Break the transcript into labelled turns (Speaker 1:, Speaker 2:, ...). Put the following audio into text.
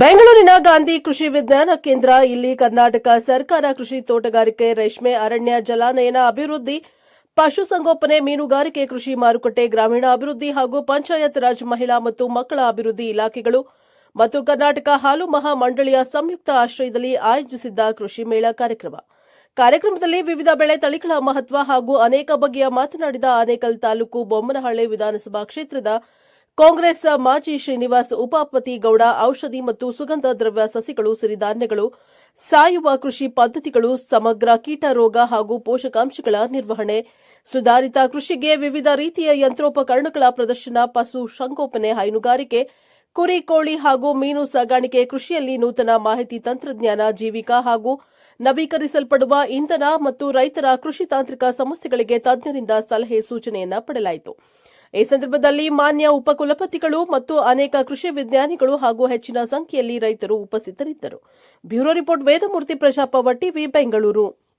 Speaker 1: ಬೆಂಗಳೂರಿನ ಗಾಂಧಿ ಕೃಷಿ ವಿಜ್ಞಾನ ಕೇಂದ್ರ, ಇಲ್ಲಿ ಕರ್ನಾಟಕ ಸರ್ಕಾರ ಕೃಷಿ ತೋಟಗಾರಿಕೆ, ರೇಷ್ಮೆ, ಅರಣ್ಯ, ಜಲಾನಯನ ಅಭಿವೃದ್ಧಿ ಪಶುಸಂಗೋಪನೆ ಮೀನುಗಾರಿಕೆ, ಕೃಷಿ ಮಾರುಕಟ್ಟೆ, ಗ್ರಾಮೀಣ ಅಭಿವೃದ್ಧಿ ಹಾಗೂ ಪಂಚಾಯತ್ ರಾಜ್, ಮಹಿಳಾ ಮತ್ತು ಮಕ್ಕಳ ಅಭಿವೃದ್ಧಿ ಇಲಾಖೆಗಳು ಮತ್ತು ಕರ್ನಾಟಕ ಹಾಲು ಮಹಾ ಮಂಡಳಿಯ ಸಂಯುಕ್ತ ಆಶ್ರಯದಲ್ಲಿ ಆಯೋಜಿಸಿದ್ದ ಕೃಷಿ ಮೇಳ ಕಾರ್ಯಕ್ರಮ. ಕಾರ್ಯಕ್ರಮದಲ್ಲಿ ವಿವಿಧ ಬೆಳೆ ತಳಿಗಳ ಮಹತ್ವ ಹಾಗೂ ಅನೇಕ ಬಗೆಯ ಮಾತನಾಡಿದ ಆನೇಕಲ್ ತಾಲೂಕು ಬೊಮ್ಮನಹಳ್ಳಿ ವಿಧಾನಸಭಾ ಕ್ಷೇತ್ರದ ಕಾಂಗ್ರೆಸ್ ಮಾಜಿ ಶ್ರೀನಿವಾಸ್ ಉಪಾಪತಿ ಗೌಡ ಔಷಧಿ ಮತ್ತು ಸುಗಂಧ ದ್ರವ್ಯ ಸಸಿಗಳು, ಸಿರಿಧಾನ್ಯಗಳು, ಸಾಯುವ ಕೃಷಿ ಪದ್ಧತಿಗಳು, ಸಮಗ್ರ ಕೀಟ ರೋಗ ಹಾಗೂ ಪೋಷಕಾಂಶಗಳ ನಿರ್ವಹಣೆ, ಸುಧಾರಿತ ಕೃಷಿಗೆ ವಿವಿಧ ರೀತಿಯ ಯಂತ್ರೋಪಕರಣಗಳ ಪ್ರದರ್ಶನ, ಪಶು ಸಂಗೋಪನೆ ಹೈನುಗಾರಿಕೆ, ಕುರಿ, ಕೋಳಿ ಹಾಗೂ ಮೀನು ಸಾಗಾಣಿಕೆ ಕೃಷಿಯಲ್ಲಿ ನೂತನ ಮಾಹಿತಿ ತಂತ್ರಜ್ಞಾನ ಜೀವಿಕಾ ಹಾಗೂ ನವೀಕರಿಸಲ್ಪಡುವ ಇಂಧನ ಮತ್ತು ರೈತರ ಕೃಷಿ ತಾಂತ್ರಿಕ ಸಮಸ್ಯೆಗಳಿಗೆ ತಜ್ಞರಿಂದ ಸಲಹೆ ಸೂಚನೆಯನ್ನು ಪಡೆಯಲಾಯಿತು. ಈ ಸಂದರ್ಭದಲ್ಲಿ ಮಾನ್ಯ ಉಪಕುಲಪತಿಗಳು ಮತ್ತು ಅನೇಕ ಕೃಷಿ ವಿಜ್ಞಾನಿಗಳು ಹಾಗೂ ಹೆಚ್ಚಿನ ಸಂಖ್ಯೆಯಲ್ಲಿ ರೈತರು ಉಪಸ್ಥಿತರಿದ್ದರು. ಬ್ಯೂರೋ ರಿಪೋರ್ಟ್ ವೇದಮೂರ್ತಿ ಪ್ರಶಾಪ ಟಿವಿ ಬೆಂಗಳೂರು.